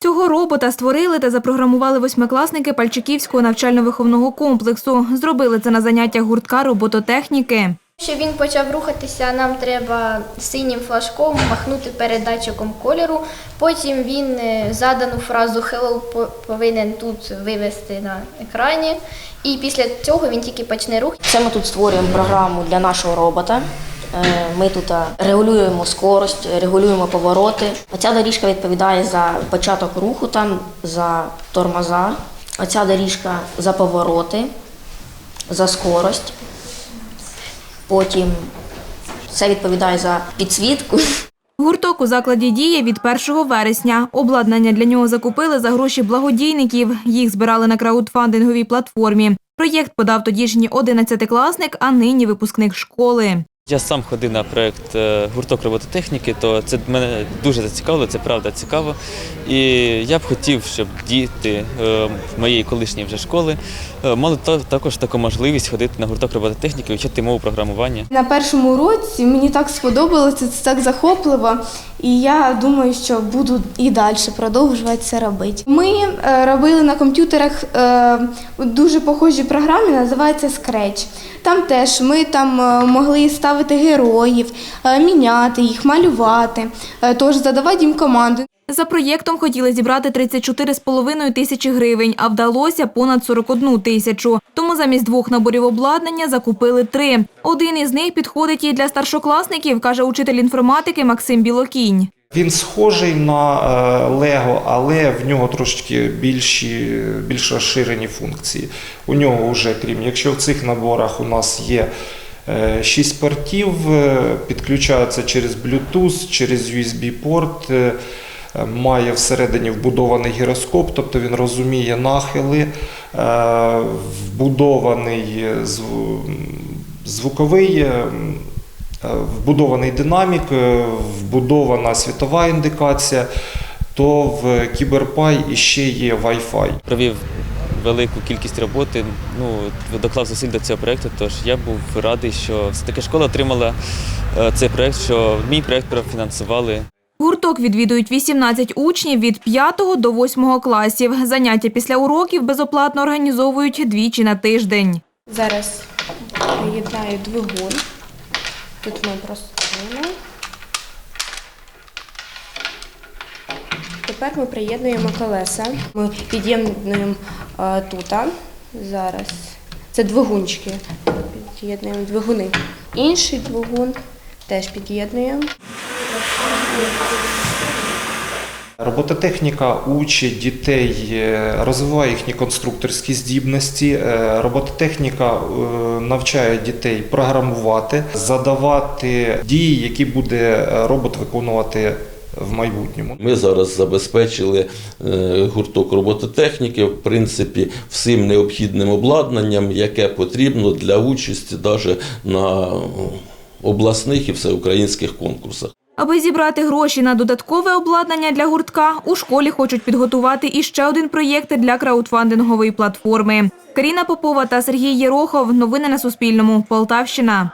Цього робота створили та запрограмували восьмикласники Пальчиківського навчально-виховного комплексу. Зробили це на заняттях гуртка робототехніки. Щоб він почав рухатися, нам треба синім флажком махнути передатчиком кольору. Потім він е, задану фразу Hello по- повинен тут вивести на екрані. І після цього він тільки почне рух. Це ми тут створюємо програму для нашого робота. Е, Ми тут е, регулюємо скорость, регулюємо повороти. Оця доріжка відповідає за початок руху, там за тормоза. Оця доріжка за повороти, за скорость. Потім це відповідає за підсвітку. Гурток у закладі діє від 1 вересня. Обладнання для нього закупили за гроші благодійників. Їх збирали на краудфандинговій платформі. Проєкт подав тодішній 11-класник, а нині випускник школи. Я сам ходив на проект е, гурток робототехніки, то це мене дуже зацікавило, це правда цікаво. І я б хотів, щоб діти е, моєї колишньої вже школи мали та- також таку можливість ходити на гурток робототехніки, вчити мову програмування. На першому уроці мені так сподобалося, це так захопливо, і я думаю, що буду і далі продовжувати це робити. Ми е, робили на комп'ютерах е, дуже похожі програмі, називається Scratch. Там теж ми там е, могли ставити героїв, е, міняти їх, малювати, е, тож задавати їм команди. За проєктом хотіли зібрати 34,5 тисячі гривень, а вдалося понад 41 тисячу. Тому замість двох наборів обладнання закупили три. Один із них підходить і для старшокласників, каже учитель інформатики Максим Білокінь. Він схожий на е, Лего, але в нього трошки більші, більш розширені функції. У нього вже, крім якщо в цих наборах у нас є 6 портів, е, підключаються через Bluetooth, через USB-порт, е, е, має всередині вбудований гіроскоп, тобто він розуміє нахили, е, вбудований звуковий. е, Е, вбудований динамік, е, вбудована світова індикація, то в Кіберпай іще є Wi-Fi. Провів велику кількість роботи, ну, доклав зусиль до цього проєкту, тож я був радий, що все-таки школа отримала е, цей проєкт, що мій проєкт профінансували. Гурток відвідують 18 учнів від 5 до 8 класів. Заняття після уроків безоплатно організовують двічі на тиждень. Зараз приєднаю двигун. Тут ми просунули. Тепер ми приєднуємо колеса. Ми під'єднуємо е, тут. Зараз. Це двигунчики. Під'єднуємо двигуни. Інший двигун теж під'єднуємо. Робототехніка учить дітей, е, розвиває їхні конструкторські здібності. Е, Робототехніка е, навчає дітей програмувати, задавати дії, які буде робот виконувати в майбутньому. Ми зараз забезпечили гурток робототехніки, в принципі, всім необхідним обладнанням, яке потрібно для участі навіть на обласних і всеукраїнських конкурсах. Аби зібрати гроші на додаткове обладнання для гуртка, у школі хочуть підготувати іще один проєкт для краудфандингової платформи. Каріна Попова та Сергій Єрохов. Новини на Суспільному. Полтавщина.